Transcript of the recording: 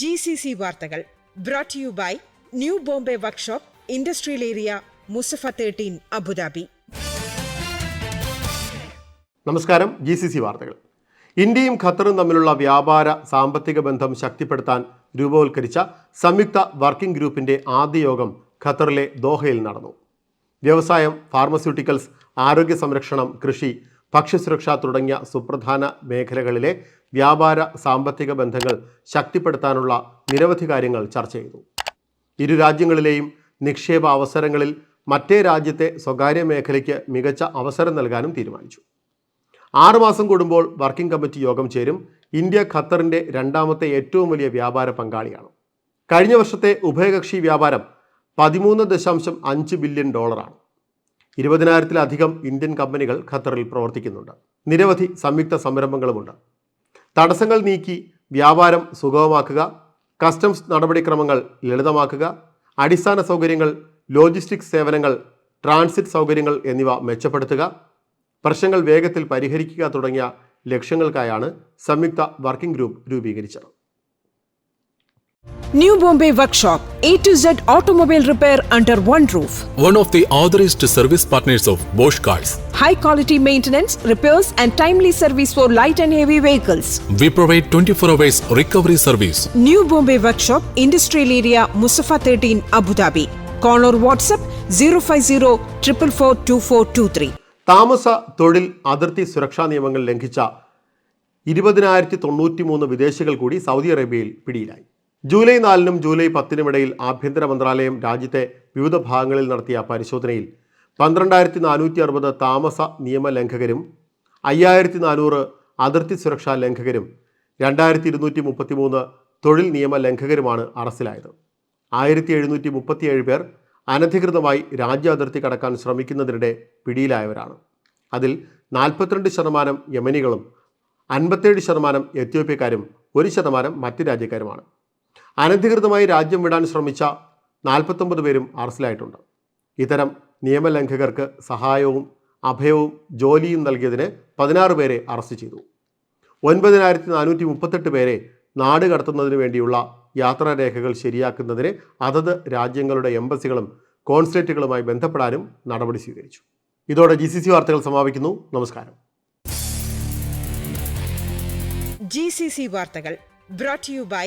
G C C വാർത്തകൾ brought you by new Bombay workshop industrial area Musaffah thirteen Abu Dhabi നമസ്കാരം G C C വാർത്തകൾ. ഇന്ത്യയും ഖത്തറും തമ്മിലുള്ള വ്യാപാര സാമ്പത്തിക ബന്ധം ശക്തിപ്പെടുത്താൻ രൂപവൽക്കരിച്ച സംയുക്ത വർക്കിംഗ് ഗ്രൂപ്പിന്റെ ആദ്യ യോഗം ഖത്തറിലെ ദോഹയിൽ നടന്നു. വ്യവസായം ഫാർമസ്യൂട്ടിക്കൽസ് ആരോഗ്യ സംരക്ഷണം കൃഷി ഭക്ഷ്യസുരക്ഷ തുടങ്ങിയ സുപ്രധാന മേഖലകളിലെ വ്യാപാര സാമ്പത്തിക ബന്ധങ്ങൾ ശക്തിപ്പെടുത്താനുള്ള നിരവധി കാര്യങ്ങൾ ചർച്ച ചെയ്തു. ഇരു രാജ്യങ്ങളിലെയും നിക്ഷേപ അവസരങ്ങളിൽ മറ്റേ രാജ്യത്തെ സ്വകാര്യ മേഖലയ്ക്ക് മികച്ച അവസരം നൽകാനും തീരുമാനിച്ചു. ആറുമാസം കൂടുമ്പോൾ വർക്കിംഗ് കമ്മിറ്റി യോഗം ചേരും. ഇന്ത്യ ഖത്തറിന്റെ രണ്ടാമത്തെ ഏറ്റവും വലിയ വ്യാപാര പങ്കാളിയാണ്. കഴിഞ്ഞ വർഷത്തെ ഉഭയകക്ഷി വ്യാപാരം പതിമൂന്ന് ദശാംശം അഞ്ച് ബില്യൺ ഡോളറാണ്. ഇരുപതിനായിരത്തിലധികം ഇന്ത്യൻ കമ്പനികൾ ഖത്തറിൽ പ്രവർത്തിക്കുന്നുണ്ട്. നിരവധി സംയുക്ത സംരംഭങ്ങളുമുണ്ട്. തടസ്സങ്ങൾ നീക്കി വ്യാപാരം സുഗമമാക്കുക കസ്റ്റംസ് നടപടിക്രമങ്ങൾ ലളിതമാക്കുക അടിസ്ഥാന സൗകര്യങ്ങൾ ലോജിസ്റ്റിക്സ് സേവനങ്ങൾ ട്രാൻസിറ്റ് സൗകര്യങ്ങൾ എന്നിവ മെച്ചപ്പെടുത്തുക പ്രശ്നങ്ങൾ വേഗത്തിൽ പരിഹരിക്കുക തുടങ്ങിയ ലക്ഷ്യങ്ങൾക്കായാണ് സംയുക്ത വർക്കിംഗ് ഗ്രൂപ്പ് രൂപീകരിച്ചത്. New Bombay Workshop, A to Z automobile repair under one roof. one of the authorized service partners of Bosch Cars. high quality maintenance, repairs, and timely service for light and heavy vehicles. We provide 24 hours recovery service. New Bombay Workshop, Industrial Area, Musafa 13, Abu Dhabi. Call or WhatsApp 050 444 2423. താമസ തൊഴിൽ അതിർത്തി സുരക്ഷാ നിയമങ്ങൾ ലംഘിച്ച ഇരുപതിനായിരത്തി തൊണ്ണൂറ്റി മൂന്ന് വിദേശികൾ കൂടി സൗദി അറേബ്യയിൽ പിടിയിലായി ജൂലൈ നാലിനും ജൂലൈ പത്തിനുമിടയിൽ ആഭ്യന്തര മന്ത്രാലയം രാജ്യത്തെ വിവിധ ഭാഗങ്ങളിൽ നടത്തിയ പരിശോധനയിൽ പന്ത്രണ്ടായിരത്തി നാനൂറ്റി അറുപത് താമസ നിയമലംഘകരും അയ്യായിരത്തി നാനൂറ് അതിർത്തി സുരക്ഷാ ലംഘകരും രണ്ടായിരത്തി ഇരുന്നൂറ്റി മുപ്പത്തി മൂന്ന് തൊഴിൽ നിയമ ലംഘകരുമാണ് അറസ്റ്റിലായത്. ആയിരത്തി എഴുന്നൂറ്റി മുപ്പത്തിയേഴ് പേർ അനധികൃതമായി രാജ്യ അതിർത്തി കടക്കാൻ ശ്രമിക്കുന്നതിനിടെ പിടിയിലായവരാണ്. അതിൽ നാൽപ്പത്തിരണ്ട് ശതമാനം യമനികളും അൻപത്തേഴ് ശതമാനം എത്യോപ്യക്കാരും ഒരു ശതമാനം മറ്റ് രാജ്യക്കാരുമാണ്. അനധികൃതമായി രാജ്യം വിടാൻ ശ്രമിച്ച നാൽപ്പത്തൊമ്പത് പേരും അറസ്റ്റിലായിട്ടുണ്ട്. ഇത്തരം നിയമലംഘകർക്ക് സഹായവും അഭയവും ജോലിയും നൽകിയതിന് പതിനാറ് പേരെ അറസ്റ്റ് ചെയ്തു. ഒൻപതിനായിരത്തി നാനൂറ്റി മുപ്പത്തെട്ട് പേരെ നാട് കടത്തുന്നതിന് വേണ്ടിയുള്ള യാത്രാരേഖകൾ ശരിയാക്കുന്നതിന് അതത് രാജ്യങ്ങളുടെ എംബസികളും കോൺസുലേറ്റുകളുമായി ബന്ധപ്പെടാനും നടപടി സ്വീകരിച്ചു. ഇതോടെ ജി വാർത്തകൾ സമാപിക്കുന്നു. നമസ്കാരം. ജി വാർത്തകൾ brought you by